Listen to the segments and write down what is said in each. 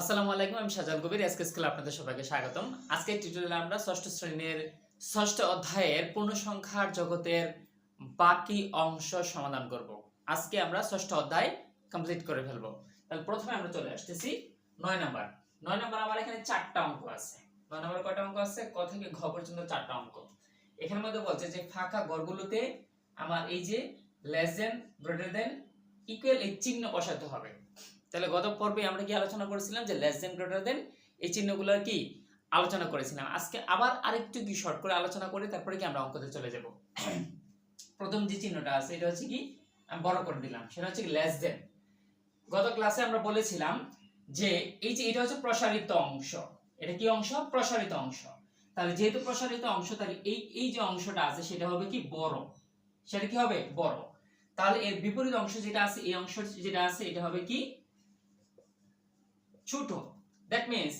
আসসালামু আলাইকুম, আমি সাজাল কবির আজকে স্কুলে আপনাদের সবাইকে স্বাগতম। আজকে টিউটোরিয়ালে আমরা ষষ্ঠ শ্রেণির ষষ্ঠ অধ্যায়ের পূর্ণ সংখ্যার জগতের বাকি অংশ সমাধান করব। আজকে আমরা ষষ্ঠ অধ্যায় কমপ্লিট করে ফেলব। তাহলে প্রথমে আমরা চলে আসতেছি নয় নাম্বার। নয় নাম্বার আমার এখানে চারটা অঙ্ক আছে। নয় নাম্বার কয়টা অঙ্ক আছে? ক থেকে ঘ পর্যন্ত চারটা অঙ্ক। এখানের মধ্যে বলছে যে ফাঁকা গড়গুলোতে আমার এই যে less than greater than equal এই চিহ্ন বসাতে হবে। তাহলে গত পর্বে আমরা কি আলোচনা করেছিলাম যে লেস দেন গ্রেটার দেন এই চিহ্নগুলোর কি আলোচনা করেছিলাম। আজকে আবার আরেকটু কি শর্ট করে আলোচনা করে তারপরে কি আমরা অঙ্কতে চলে যাব। প্রথম যে চিহ্নটা আছে, এটা হচ্ছে কি আমি বড় করে দিলাম, সেটা হচ্ছে লেস দেন গত ক্লাসে আমরা বলেছিলাম যে এই যে এটা হচ্ছে প্রসারিত অংশ। এটা কি অংশ? প্রসারিত অংশ। তাহলে যেহেতু প্রসারিত অংশ, তাহলে এই এই যে অংশটা আছে, সেটা হবে কি বড়। সেটা কি হবে? বড়। তাহলে এর বিপরীত অংশ যেটা আছে, এই অংশ যেটা আছে, এটা হবে কি ছোট। দ্যাট মিন্স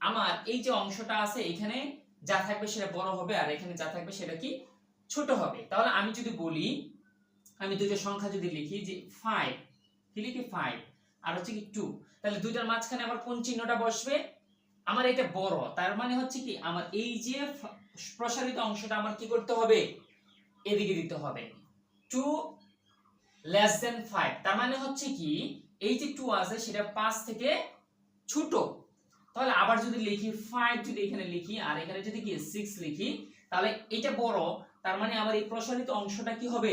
আমার এই যে অংশটা আছে এখানে যা থাকবে সেটা বড় হবে আর এখানে যা থাকবে সেটা কি ছোট হবে। তাহলে আমি যদি বলি, আমি দুটো সংখ্যা যদি লিখি যে ফাইভ কি লিখি ফাইভ আর হচ্ছে কি টু তাহলে দুইটার মাঝখানে আমার কোন চিহ্নটা বসবে? আমার এটা বড়। তার মানে হচ্ছে কি আমার এই যে প্রসারিত অংশটা আমার কি করতে হবে? এদিকে দিতে হবে। টু লেস দেন ফাইভ তার মানে হচ্ছে কি এই যে টু আছে সেটা পাঁচ থেকে ছোট। তাহলে আবার যদি লিখি ফাইভ যদি এখানে লিখি, আর এখানে যদি কি সিক্স লিখি, তাহলে এটা বড়, তার মানে আমার এই প্রসারিত অংশটা কি হবে?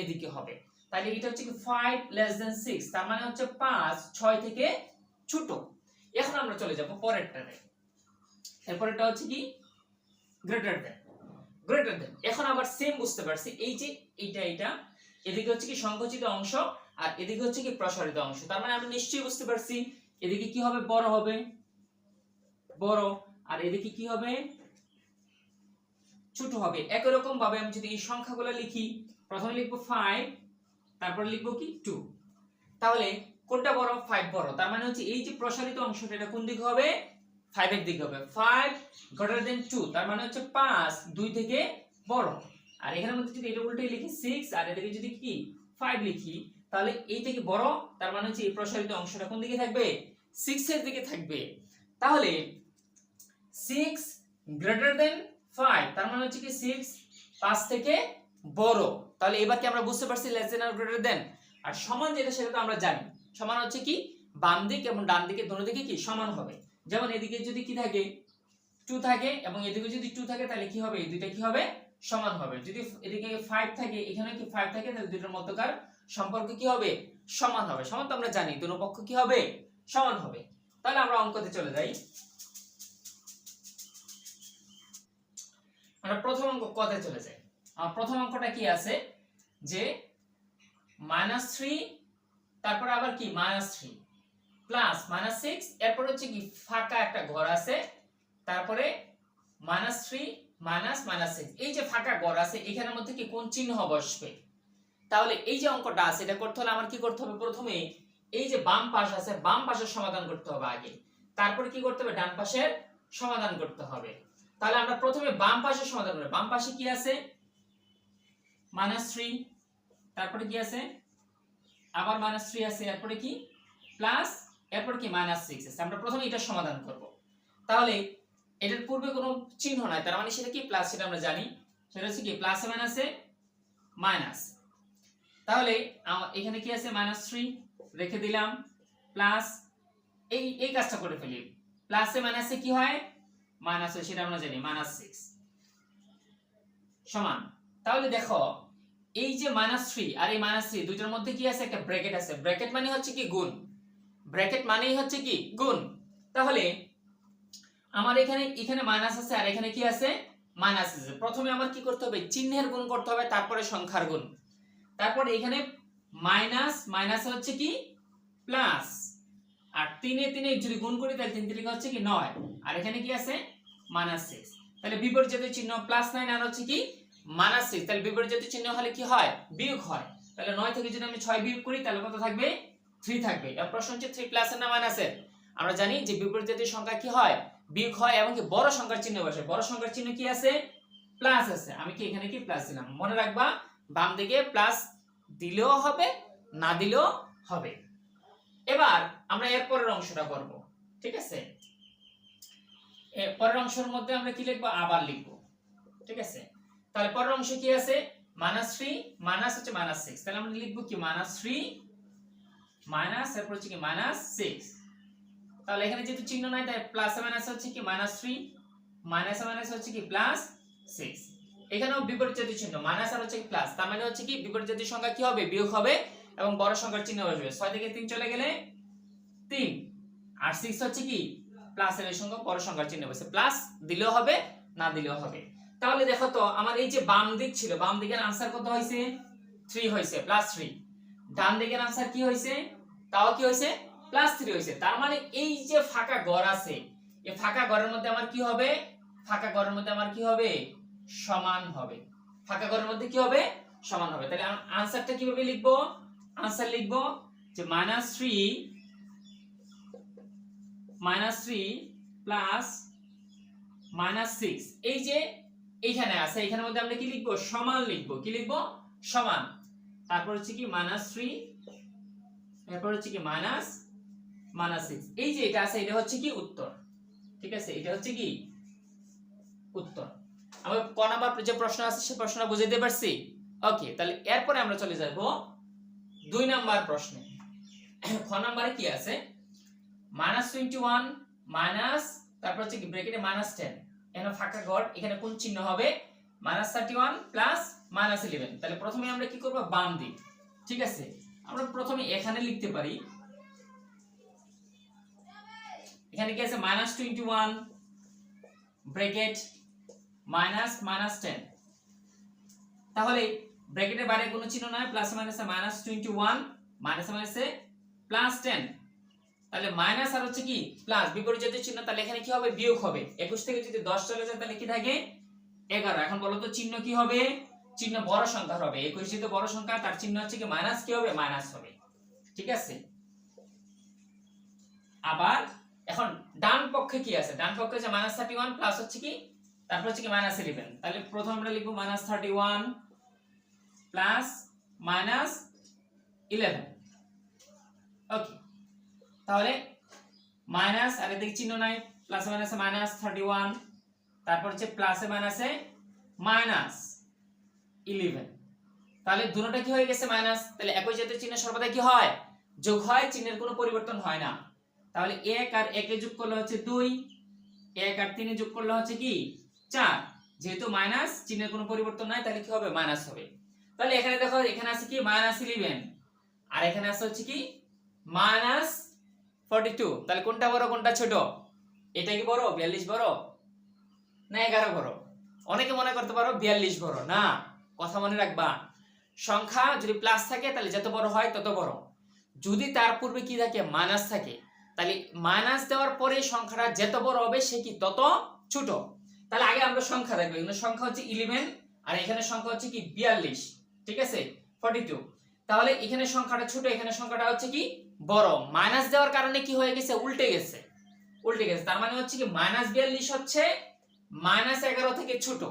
এদিকে হবে। তাহলে এটা হচ্ছে কি ফাইভ লেস দেন সিক্স তার মানে হচ্ছে পাঁচ, ছয় থেকে ছোট। এখন আমরা চলে যাব পরেরটাতে এরপরেরটা হচ্ছে কি? গ্রেটার দেন গ্রেটার দেন এখন আবার সেম বুঝতে পারছি, এই যে এইটা এইটা। এদিকে হচ্ছে কি সংকুচিত অংশ, আর এদিকে হচ্ছে কি প্রসারিত অংশ। তার মানে আমরা নিশ্চয়ই বুঝতে পারছি এদিকে কি হবে? বড় হবে। বড়। আর এদিকে কি হবে? ছোট হবে। একই রকম ভাবে আমি যদি এই সংখ্যাগুলো লিখি, প্রথমে লিখব ফাইভ তারপরে লিখব কি? টু তাহলে কোনটা বড়? ফাইভ বড়। তার মানে হচ্ছে এই যে প্রসারিত অংশটা, এটা কোন দিকে হবে? ফাইভ এর দিকে হবে। ফাইভ গ্রেটার দেন টু তার মানে হচ্ছে পাঁচ, দুই থেকে বড়। আর এখানের মধ্যে যদি এটা উল্টে লিখি সিক্স আর এদিকে যদি কি? ফাইভ লিখি, তাহলে এই থেকে বড়, তার মানে হচ্ছে এই প্রসারিত অংশটা কোন দিকে থাকবে? সিক্স এর দিকে থাকবে। তাহলে সিক্স গ্রেটার দেন ফাইভ তার মানে হচ্ছে কি সিক্স পাঁচ থেকে বড়। তাহলে এবার কি আমরা বুঝতে পারছি লেস দেন আর গ্রেটার দেন আর সমান যেটা সেটা তো আমরা জানি। সমান হচ্ছে কি? বাম দিক এবং ডান দিকে দোনো দিকে কি? সমান হবে। যেমন এদিকে যদি কি থাকে? টু থাকে এবং এদিকে যদি টু থাকে, তাহলে কি হবে? এই দুইটা কি হবে? সমান হবে। যদি এদিকে ফাইভ থাকে, এখানে কি ফাইভ থাকে? তাহলে দুটোর মধ্যকার সম্পর্ক কি হবে? সমান হবে। সমান তো আমরা জানি, দুটো পক্ষ কি হবে? সমান হবে। তাহলে আমরা অঙ্কতে চলে যাই। আমরা প্রথম অঙ্ক কথায় চলে যাই। প্রথম অঙ্কটা কি আছে? যে মাইনাস থ্রি তারপর আবার কি? Minus three plus minus six এরপর হচ্ছে কি? ফাঁকা একটা ঘর আছে। তারপরে minus three minus minus six এই যে ফাঁকা ঘর আছে, এখানের মধ্যে কি কোন চিহ্ন বসবে? তাহলে এই যে অঙ্কটা আছে, এটা করতে হলে আমার কি করতে হবে? প্রথমে এই যে বাম পাশ আছে, বাম পাশের সমাধান করতে হবে আগে। তারপরে কি করতে হবে? ডান পাশের সমাধান করতে হবে। তাহলে আমরা প্রথমে বাম পাশের সমাধান করব। বাম পাশে কি আছে? মাইনাস থ্রি তারপরে কি আছে? আবার মাইনাস থ্রি আছে। এরপরে কি? প্লাস এরপর কি? মাইনাস সিক্স আছে। আমরা প্রথমে এটা সমাধান করব। তাহলে এটার পূর্বে কোনো চিহ্ন নাই। তার মানে সেটা কি? প্লাস সেটা আমরা জানি। সেটা হচ্ছে কি? প্লাসে মাইনাসে মাইনাস তাহলে এখানে কি আছে? মাইনাস থ্রি রেখে দিলাম প্লাস এই এই কাজটা করে ফেলি। প্লাসে মাইনাসে কি হয়? মাইনাস হয়, সেটা আমরা জানি মাইনাস সিক্স সমান। তাহলে দেখো, এই যে মাইনাস থ্রি আর এই মাইনাস থ্রি দুইটার মধ্যে কি আছে? একটা ব্র্যাকেট আছে। ব্র্যাকেট মানে হচ্ছে কি? গুণ। ব্র্যাকেট মানেই হচ্ছে কি? গুণ। তাহলে আমার এখানে এখানে মাইনাস আছে আর এখানে কি আছে? মাইনাস আছে। প্রথমে আমার কি করতে হবে? চিহ্নের গুণ করতে হবে, তারপরে সংখ্যার গুণ। তারপর এখানে মাইনাস মাইনাস হচ্ছে কি? প্লাস আর তিনে তিনে যদি গুণ করি, তাহলে তিন তিনে হচ্ছে কি নয়। আর এখানে কি আছে? মাইনাস সিক্স তাহলে বিপরীত চিহ্ন প্লাস নাইন আর হচ্ছে কি মাইনাস সিক্স তাহলে বিপরীত চিহ্ন হলে কি হয়? বিয়োগ হয়। তাহলে নয় থেকে যদি আমি ছয় বিয়োগ করি, তাহলে কত থাকবে? থ্রি থাকবে। এবার প্রশ্ন হচ্ছে থ্রি প্লাসের না মাইনাসের আমরা জানি যে বিপরীত জাতীয় সংখ্যা কি হয়? বিয়োগ হয় এবং কি বড় সংখ্যার চিহ্ন বসে। বড় সংখ্যার চিহ্ন কি আছে? প্লাস আছে। আমি কি এখানে কি প্লাস দিলাম? মনে রাখবা, বাম দিকে প্লাস দিলেও হবে, না দিলেও হবে। এবার আমরা এর পরের অংশটা করব, ঠিক আছে? পরের অংশের মধ্যে আমরা কি লিখব? আবার লিখব, ঠিক আছে? তাহলে পরের অংশে কি আছে? মাইনাস থ্রি, মাইনাস হচ্ছে মাইনাস সিক্স। তাহলে আমরা লিখব কি? মাইনাস থ্রি, মাইনাস, এরপর হচ্ছে কি? Minus six. তাহলে এখানে যেহেতু চিহ্ন নাই, তাই প্লাস মাইনাস হচ্ছে কি? মাইনাস থ্রি, মাইনাস মাইনাস হচ্ছে কি? Plus six. এখানেও বিপরীত জাতীয় চিহ্ন, মাইনাস আর হচ্ছে কি? প্লাস তার মানে হচ্ছে কি? বিপরীত জাতীয় সংখ্যা কি হবে? বিয়োগ হবে এবং বড় সংখ্যার চিহ্ন আসবে ছয় থেকে তিন চলে গেলে তিন। আর সিক্স হচ্ছে কি? প্লাস এর সঙ্গে বড় সংখ্যার চিহ্ন বসে প্লাস দিলেও হবে, না দিলেও হবে। তাহলে দেখো তো, আমার এই যে বাম দিক ছিল, বাম দিকের আনসার কত হয়েছে? থ্রি হয়েছে প্লাস থ্রি ডান দিকের আনসার কি হয়েছে? তাও কি হয়েছে? প্লাস থ্রি হয়েছে। তার মানে এই যে ফাঁকা ঘর আছে, এই ফাঁকা ঘরের মধ্যে আমার কি হবে? ফাঁকা ঘরের মধ্যে আমার কি হবে? সমান হবে। ফাঁকা ঘরের মধ্যে কি হবে? সমান হবে। তাহলে আনসারটা কীভাবে লিখব? আনসার লিখব যে minus three minus three plus minus six এই যে এইখানে আছে, এখানের মধ্যে আমরা কি লিখব? সমান লিখব। কি লিখব? সমান। তারপর হচ্ছে কি মাইনাস থ্রি এরপর হচ্ছে কি মাইনাস মাইনাস সিক্স এই যে এটা আছে, এটা হচ্ছে কি উত্তর? ঠিক আছে? এটা হচ্ছে কি উত্তর। আমরা ক নাম্বার যে প্রশ্ন আছে, সে প্রশ্নটা বুঝাইতে পারছি? ওকে তাহলে এরপরে আমরা চলে যাব দুই নাম্বার প্রশ্ন। খ নাম্বারে কি আছে? মাইনাস টোয়েন্টি ওয়ান মাইনাস, তারপর হচ্ছে কি ব্রেকেটে মাইনাস টেন এখানে ফাঁকা ঘর, এখানে কোন চিহ্ন হবে? Minus thirty one plus minus eleven তাহলে প্রথমে আমরা কি করব? বাম দিক। ঠিক আছে? আমরা প্রথমে এখানে লিখতে পারি। এখানে কি আছে? Minus twenty one bracket minus minus ten তাহলে ব্র্যাকেটের বাইরে কোনো চিহ্ন নাই প্লাস মাইনাসে মাইনাস টোয়েন্টি ওয়ান মাইনাসে মাইনাসে প্লাস টেন তাহলে মাইনাস আর হচ্ছে কি? প্লাস বিপরীত জাতীয় চিহ্ন, তাহলে এখানে কি হবে? বিয়োগ হবে। একুশ থেকে যদি দশ চলে যায়, তাহলে কি থাকে? এগারো। এখন বলো তো, চিহ্ন কি হবে? চিহ্ন বড় সংখ্যা হবে। একুশ যেহেতু বড় সংখ্যা, তার চিহ্ন হচ্ছে কি? মাইনাস কি হবে? মাইনাস হবে। ঠিক আছে? আবার এখন ডান পক্ষে কি আছে? ডান পক্ষে হচ্ছে মাইনাস থার্টি ওয়ান প্লাস হচ্ছে কি? তারপর হচ্ছে কি মাইনাস ইলেভেন তাহলে প্রথম আমরা লিখব minus thirty one plus minus eleven okay তাহলে মাইনাস আর এদিকে চিহ্ন নাই প্লাসে মাইনাসে মাইনাস থার্টি ওয়ান তারপর হচ্ছে প্লাসে মাইনাসে মাইনাস ইলেভেন তাহলে দুটোটা কি হয়ে গেছে মাইনাস তাহলে একই জাতীয় চিহ্ন সর্বদা কি হয়? যোগ হয়, চিহ্নের কোনো পরিবর্তন হয় না। তাহলে এক আর একে যোগ করলে হচ্ছে দুই, এক আর তিনে যোগ করলে হচ্ছে কি? চার। যেহেতু মাইনাস চিহ্নের কোনো পরিবর্তন নাই, তাহলে কি হবে? মাইনাস হবে। তাহলে এখানে দেখো, এখানে আছে কি? মাইনাস ইলেভেন আর এখানে আছে হচ্ছে কি? মাইনাস ফর্টি টু তাহলে কোনটা বড়, কোনটা ছোট? এটা কি বড়? বিয়াল্লিশ বড়? না, এগারো বড়? অনেকে মনে করতে পারো বিয়াল্লিশ বড়। না, কথা মনে রাখবা। সংখ্যা যদি প্লাস থাকে, তাহলে যত বড় হয় তত বড়। যদি তার পূর্বে কি থাকে? মাইনাস থাকে। তাহলে মাইনাস দেওয়ার পরে সংখ্যাটা যত বড় হবে, সে কি তত ছোট? তাহলে আগে আমরা সংখ্যা দেখব। এখানে সংখ্যা হচ্ছে ইলেভেন আর এখানে সংখ্যা হচ্ছে কি? বিয়াল্লিশ। ঠিক আছে? ফর্টি টু তাহলে এখানে সংখ্যাটা ছোট, এখানে সংখ্যাটা হচ্ছে কি? বড়। মাইনাস দেওয়ার কারণে কি হয়ে গেছে? উল্টে গেছে। উল্টে গেছে। তার মানে হচ্ছে কি মাইনাস বিয়াল্লিশ হচ্ছে মাইনাস এগারো থেকে ছোট।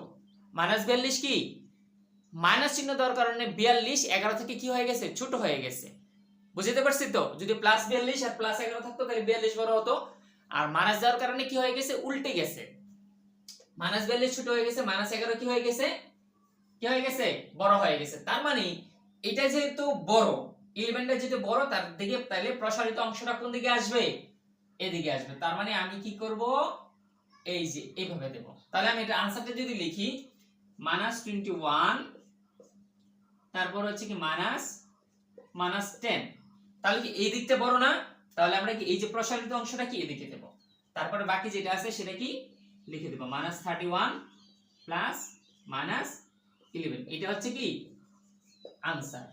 মাইনাস বিয়াল্লিশ কি? মাইনাস চিহ্ন দেওয়ার কারণে বিয়াল্লিশ এগারো থেকে কি হয়ে গেছে? ছোট হয়ে গেছে। বুঝতে পারছি তো? যদি প্লাস বিয়াল্লিশ আর প্লাস এগারো থাকতো, তাহলে বিয়াল্লিশ বড় হতো। আর মাইনাস দেওয়ার কারণে কি হয়ে গেছে? উল্টে গেছে। মাইনাস বিয়াল্লিশ ছোট হয়ে গেছে মাইনাস এগারো কি হয়ে গেছে? কি হয়ে গেছে? বড় হয়ে গেছে। তার মানে এটা যেহেতু বড় ইলেভেনটা যেহেতু বড়, তার দিকে তাহলে প্রসারিত অংশটা কোন দিকে আসবে? এদিকে আসবে। তার মানে আমি কি করব? এই যে এইভাবে দেব। তাহলে আমি এটা আনসারটা যদি লিখি মাইনাস টোয়েন্টি ওয়ান তারপর হচ্ছে কি মাইনাস মাইনাস টেন তাহলে কি এই দিকটা বড় না? তাহলে আমরা কি এই যে প্রসারিত অংশটা কি এদিকে দেব? তারপরে বাকি যেটা আছে সেটা কি লিখে দেব। Minus thirty one plus minus eleven এটা হচ্ছে কি? আনসার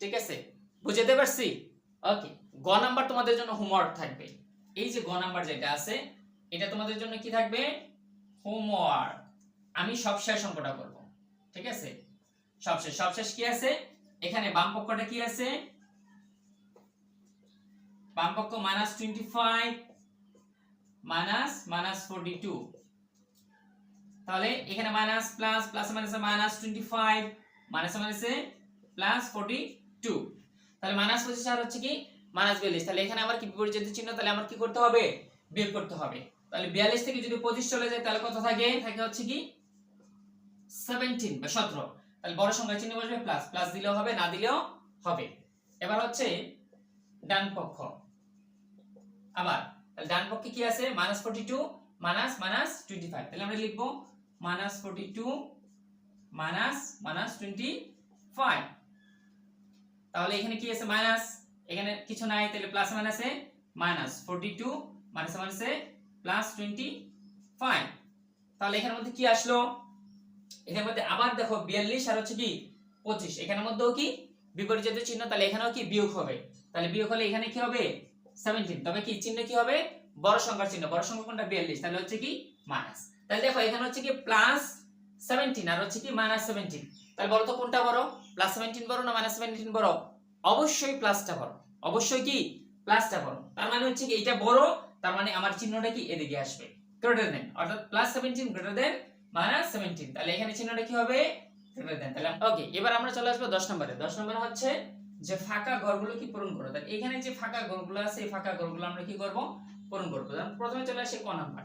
ঠিক আছে? বুঝতে পারছি? ওকে গ নাম্বার তোমাদের জন্য হোমওয়ার্ক থাকবে। এই যে গ নাম্বার যেটা আছে, এটা তোমাদের জন্য কি থাকবে? হোমওয়ার্ক আমি সবশেষ অঙ্কটা করব। ঠিক আছে? সবশেষ সবশেষ কি আছে? এখানে বাম পক্ষটা কি আছে? বাম পক্ষ minus twenty five minus minus forty two তাহলে এখানে মাইনাস প্লাস প্লাস মাইনাসে মাইনাস টোয়েন্টি ফাইভ মাইনাসে মাইনাসে প্লাস ফোরটি টু তাহলে মাইনাস পঁচিশ আর হচ্ছে কি মাইনাস বিয়াল্লিশ। তাহলে এখানে আমার কি বিপরীত চিহ্ন? তাহলে আমার কি করতে হবে? বিয়োগ করতে হবে। তাহলে বিয়াল্লিশ থেকে যদি পঁচিশ চলে যায়, তাহলে কত থাকে? থাকে হচ্ছে কি সেভেন্টিন বা সতেরো। তাহলে বড় সংখ্যা চিহ্ন বসবে প্লাস প্লাস দিলেও হবে, না দিলেও হবে। এবার হচ্ছে ডান পক্ষ। আবার, তাহলে ডান পক্ষে কি আছে? Minus forty two minus minus twenty five তাহলে আমরা লিখব two minus minus twenty five তাহলে এখানে কি আছে মাইনাস? এখানে কিছু নাই, তাহলে প্লাস মাইনাসে মাইনাস। ফোরটি টু মাইনাস মাইনাসে প্লাস টোয়েন্টি ফাইভ তাহলে এখানের মধ্যে কি আসলো? এখানের মধ্যে আবার দেখো বিয়াল্লিশ আর হচ্ছে কি পঁচিশ। এখানের মধ্যেও কি বিপরীত চিহ্ন? তাহলে এখানেও কি বিয়োগ হবে? তাহলে বিয়োগ হলে এখানে কি হবে? সেভেন্টিন তবে কি চিহ্ন কি হবে? বড় সংখ্যার চিহ্ন। বড় সংখ্যা কোনটা? বিয়াল্লিশ। তাহলে হচ্ছে কি মাইনাস। তাহলে দেখো, এখানে হচ্ছে কি প্লাস সেভেন্টিন আর হচ্ছে কি মাইনাস সেভেন্টিন তাহলে বলো তো কোনটা বড়? প্লাস সেভেন্টিন বড় না মাইনাস সেভেন্টিন বড়? অবশ্যই প্লাসটা বড়। অবশ্যই কি? প্লাসটা বড়। তার মানে হচ্ছে কি এটা বড়, তার মানে আমার চিহ্নটা কি এদিকে আসবে। গ্রেটার দেন অর্থাৎ plus seventeen greater than minus seventeen তাহলে এখানে চিহ্নটা কি হবে? গ্রেটার দেন তাহলে ওকে এবার আমরা চলে আসব দশ নম্বরে। দশ নম্বরে হচ্ছে যে ফাঁকা ঘরগুলো কি পূরণ করো? তাহলে এখানে যে ফাঁকা ঘরগুলো আছে, এই ফাঁকা ঘরগুলো আমরা কি করব? পূরণ করব। প্রথমে চলে আসে ক নাম্বার।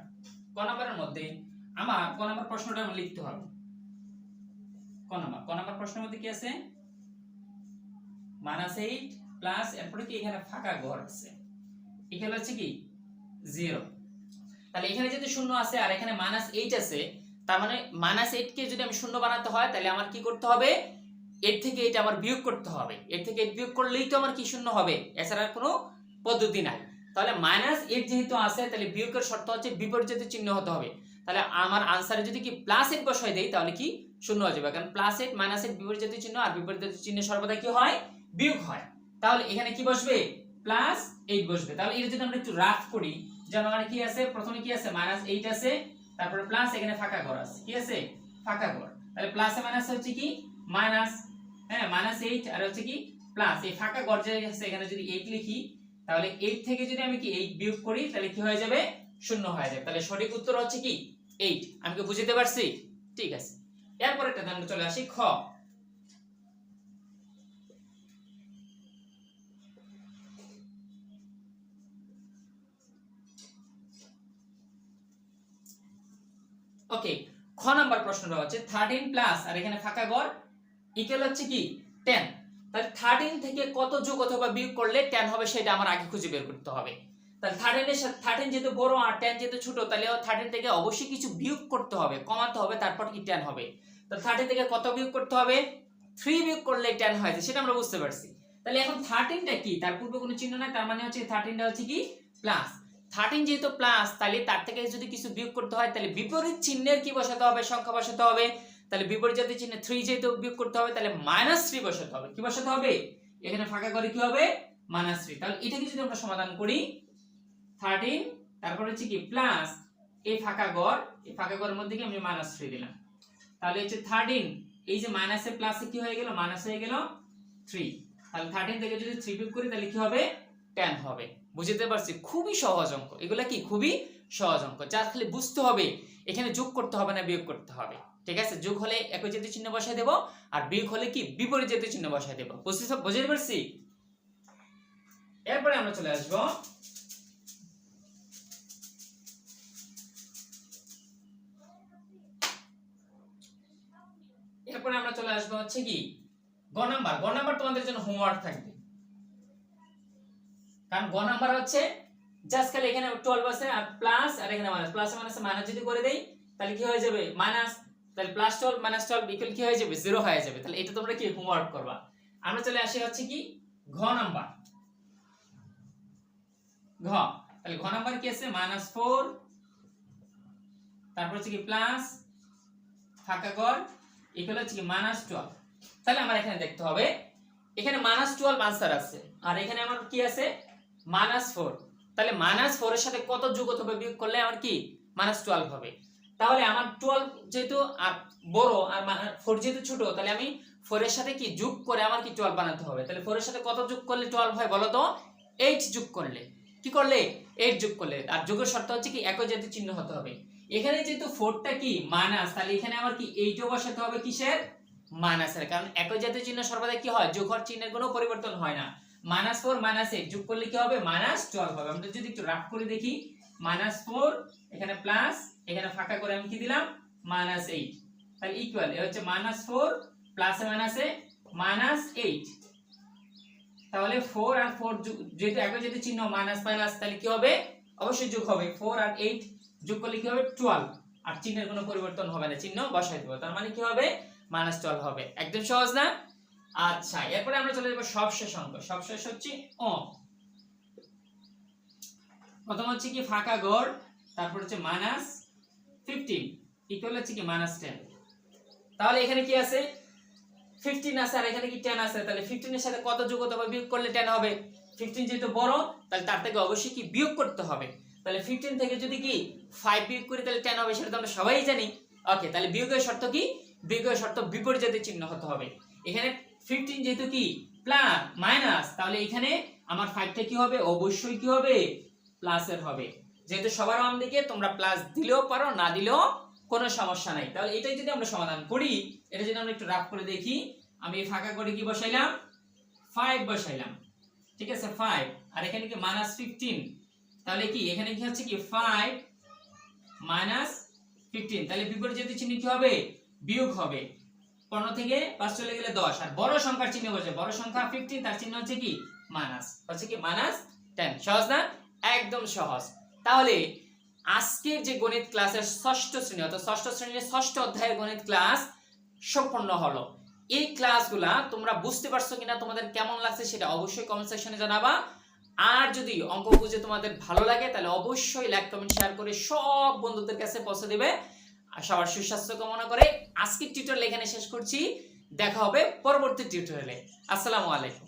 ক নাম্বারের মধ্যে আমার ক নাম্বার প্রশ্নটা আমার লিখতে হবে। ক নাম্বার ক নাম্বার প্রশ্নের মধ্যে কি আছে? মাইনাস এইট প্লাস এরপরে কি এখানে ফাঁকা ঘর আছে? এখানে হচ্ছে কি? জিরো তাহলে এখানে যদি শূন্য আছে আর এখানে মাইনাস এইট আছে, তার মানে মাইনাস এইট কে যদি আমি শূন্য বানাতে হয়, তাহলে আমার কি করতে হবে? এর থেকে এটা আমার বিয়োগ করতে হবে। এর থেকে এইট বিয়োগ করলেই তো আমার কি শূন্য হবে? এছাড়া কোনো পদ্ধতি নাই। তাহলে মাইনাস এইট যেহেতু আছে, তাহলে বিয়োগের শর্ত হচ্ছে বিপরীত চিহ্ন হতে হবে। তাহলে আমার আনসারে যদি কি প্লাস এইট বসাই দেই, তাহলে কি শূন্য হয়ে যাবে। কারণ প্লাস এইট মাইনাস এইট বিপরীত চিহ্ন আর বিপরীত চিহ্ন সর্বদা কি হয়? বিয়োগ হয়। তাহলে এখানে কি বসবে? প্লাস এইট বসবে। তাহলে এটা যদি আমরা একটু রাফ করি, যেমন আমার কি আছে? প্রথমে কি আছে? মাইনাস এইট আছে। তারপরে প্লাস এখানে ফাঁকা ঘর আছে। কি আছে? ফাঁকা ঘর। তাহলে প্লাসে মাইনাস হচ্ছে কি? মাইনাস হ্যাঁ মাইনাস এইট আর হচ্ছে কি? প্লাস এই ফাঁকা ঘর যে আছে, এখানে যদি এইট লিখি, তাহলে এইট থেকে যদি আমি কি এইট বিয়োগ করি, তাহলে কি হয়ে যাবে? শূন্য হয়ে যাবে। তাহলে সঠিক উত্তর হচ্ছে কি? এইট। আমি কি বুঝতে পারছি? ঠিক আছে। এরপর একটা আমরা চলে আসি খ। ওকে, খ নাম্বার প্রশ্নটা হচ্ছে থার্টিন প্লাস আর এখানে ফাঁকা ঘর ইকুয়াল হচ্ছে কি? টেন তাহলে থার্টিন থেকে কত যোগ অথবা বিয়োগ করলে টেন হবে সেটা আমার আগে খুঁজে বের করতে হবে। থার্টিন যেহেতু বড় আর টেন যেহেতু ছোট, তাহলে থার্টিন থেকে অবশ্যই কিছু বিয়োগ করতে হবে, কমাতে হবে, তারপর কি টেন হবে। তাহলে থার্টিন থেকে কত বিয়োগ করতে হবে? থ্রি বিয়োগ করলে টেন হয় সেটা আমরা বুঝতে পারছি। তাহলে এখন থার্টিনটা কি? তার পূর্বে কোনো চিহ্ন নাই, তার মানে হচ্ছে থার্টিনটা হচ্ছে কি? প্লাস থার্টিন যেহেতু প্লাস তাহলে তার থেকে যদি কিছু বিয়োগ করতে হয়, তাহলে বিপরীত চিহ্নের কি বসাতে হবে? সংখ্যা বসাতে হবে। তাহলে বিপরীত জাতীয় চিহ্নে থ্রি যেহেতু বিয়োগ করতে হবে, তাহলে মাইনাস থ্রি বসাতে হবে। কি বসাতে হবে? এখানে ফাঁকা করে কি হবে? মাইনাস থ্রি তাহলে এটাকে যদি আমরা সমাধান করি থার্টিন তারপর হচ্ছে কি প্লাস এই ফাঁকা গড়, এই ফাঁকা গড়ের মধ্যে কি আমি মাইনাস থ্রি দিলাম। তাহলে হচ্ছে থার্টিন এই যে মাইনাসে প্লাসে কি হয়ে গেল? মাইনাস হয়ে গেল থ্রি তাহলে থার্টিন থেকে যদি থ্রি বিয়োগ করি, তাহলে কি হবে? টেন হবে। বুঝতে পারছি? খুবই সহজ অঙ্ক। এগুলা কি? খুবই সহজ অঙ্ক। যা খালি বুঝতে হবে, এখানে যোগ করতে হবে না বিয়োগ করতে হবে। ঠিক আছে? যোগ হলে একই জাতীয় চিহ্ন বসায় দেব, আর বিয়োগ হলে কি? বিপরীত জাতীয় চিহ্ন বসাই দেব। বুঝতে বুঝতে পারছি? এরপরে আমরা চলে আসব এরপরে আমরা চলে আসব হচ্ছে কি? গ নাম্বার। গ নাম্বার তোমাদের জন্য হোমওয়ার্ক থাকবে। কারণ গ নাম্বার হচ্ছে জাস্ট খালি এখানে 12 আছে আর প্লাস আর এখানে মাইনাস প্লাস মাইনাস মাইনাস যদি করে দেই, তাহলে কি হয়ে যাবে? মাইনাস তাহলে প্লাস 12 মাইনাস 12 ইকুয়াল কি হয়ে যাবে? জিরো হয়ে যাবে। তাহলে এটা তোমরা কি হোমওয়ার্ক করবা? আমরা চলে আসি হচ্ছে কি? ঘ নাম্বার। ঘ। তাহলে ঘ নাম্বার কি আছে? মাইনাস 4 তারপর হচ্ছে কি প্লাস ফাঁকা ঘর। ইকুয়াল হচ্ছে কি মাইনাস 12 তাহলে আমার এখানে দেখতে হবে, এখানে মাইনাস 12 আনসার আছে। আর এখানে আমার কি আছে? মাইনাস 4 তাহলে মাইনাস ফোর এর সাথে কত বিয়োগ করলে আমার কি? মাইনাস টুয়েলভ হবে। তাহলে আমার টুয়েলভ যেহেতু আর বড়, আর ফোর যেহেতু ছোট, তাহলে আমি ফোর এর সাথে কি যোগ করে আমার কি টুয়েলভ বানাতে হবে? তাহলে ফোর এর সাথে কত যোগ করলে টুয়েলভ হয় বলো তো? এইট যোগ করলে। কি করলে? এইট যোগ করলে। আর যোগের শর্ত হচ্ছে কি, একই জাতীয় চিহ্ন হতে হবে। এখানে যেহেতু ফোরটা কি? মাইনাস তাহলে এখানে আমার কি? এইটও বসাতে হবে কিসের? মাইনাসের কারণ একই জাতীয় চিহ্ন সর্বদা কি হয়? যোগ হওয়ার চিহ্নের কোনো পরিবর্তন হয় না। মাইনাস ফোর মাইনাস এইট যোগ করলে কি হবে? মাইনাস টুয়েলভ হবে। আমরা যদি একটু রাফ করে দেখি মাইনাস ফোর এখানে প্লাস এখানে ফাঁকা করে আমি কি দিলাম? মাইনাস এইট তাহলে ইকুয়াল এ হচ্ছে মাইনাস ফোর প্লাস প্লাসে মাইনাসে মাইনাস এইট তাহলে ফোর আর ফোর যেহেতু একই যেহেতু চিহ্ন মাইনাস মাইনাস তাহলে কি হবে? অবশ্যই যোগ হবে। ফোর আর এইট যোগ করলে কি হবে টুয়েলভ আর চিহ্নের কোনো পরিবর্তন হবে না, চিহ্ন বসাই দেবো। তার মানে কি হবে? মাইনাস টুয়েলভ হবে। একদম সহজ না? আচ্ছা এরপরে আমরা চলে যাব সবশেষ অঙ্ক। সবশেষ হচ্ছে ও প্রথম হচ্ছে কি ফাঁকা গড়, তারপর হচ্ছে মাইনাস ফিফটিন ইকুয়াল হচ্ছে কি মাইনাস টেন তাহলে এখানে কি আছে? ফিফটিন আছে, আর এখানে কি টেন আছে? তাহলে ফিফটিনের সাথে কত যোগ হতে হবে বিয়োগ করলে টেন হবে? ফিফটিন যেহেতু বড়, তাহলে তার থেকে অবশ্যই কি বিয়োগ করতে হবে? তাহলে ফিফটিন থেকে যদি কি ফাইভ বিয়োগ করি, তাহলে টেন হবে, সেটা তো আমরা সবাই জানি। ওকে তাহলে বিয়োগের শর্ত কি? বিয়োগের শর্ত বিপরীতে চিহ্ন হতে হবে। এখানে ফিফটিন যেহেতু কি? প্লাস মাইনাস তাহলে এখানে আমার ফাইভটা কি হবে? অবশ্যই কি হবে? প্লাসের হবে। যেহেতু সবার বাম দিকে, তোমরা প্লাস দিলেও পারো, না দিলেও কোনো সমস্যা নাই। তাহলে এটাই যদি আমরা সমাধান করি, এটা যদি আমরা একটু রাফ করে দেখি, আমি ফাঁকা করে কি বসাইলাম? ফাইভ বসাইলাম। ঠিক আছে ফাইভ আর এখানে কি মাইনাস ফিফটিন তাহলে কি? এখানে কি হচ্ছে কি? ফাইভ মাইনাস ফিফটিন তাহলে বিপরীত যদি চিহ্ন কি হবে? বিয়োগ হবে। পনেরো থেকে পাঁচ চলে গেলে দশ। আর বড় সংখ্যার চিহ্ন বসে বড় সংখ্যা ফিফটিন তার চিহ্ন হচ্ছে কি? মাইনাস হচ্ছে কি? মাইনাস টেন সহজ না? একদম সহজ। তাহলে আজকের যে গণিত ক্লাসের ষষ্ঠ শ্রেণি, অর্থাৎ ষষ্ঠ শ্রেণির ষষ্ঠ অধ্যায়ের গণিত ক্লাস সম্পন্ন হলো। এই ক্লাসগুলা তোমরা বুঝতে পারছ কিনা, তোমাদের কেমন লাগছে সেটা অবশ্যই কমেন্ট সেকশনে জানাবা। আর যদি অঙ্ক বুঝে তোমাদের ভালো লাগে, তাহলে অবশ্যই লাইক কমেন্ট শেয়ার করে সব বন্ধুদের কাছে পৌঁছে দেবে। সবার সুস্বাস্থ্য কামনা করে আজকের টিউটোরিয়াল এখানে শেষ করছি। দেখা হবে পরবর্তী টিউটোরিয়ালে আসসালামু আলাইকুম।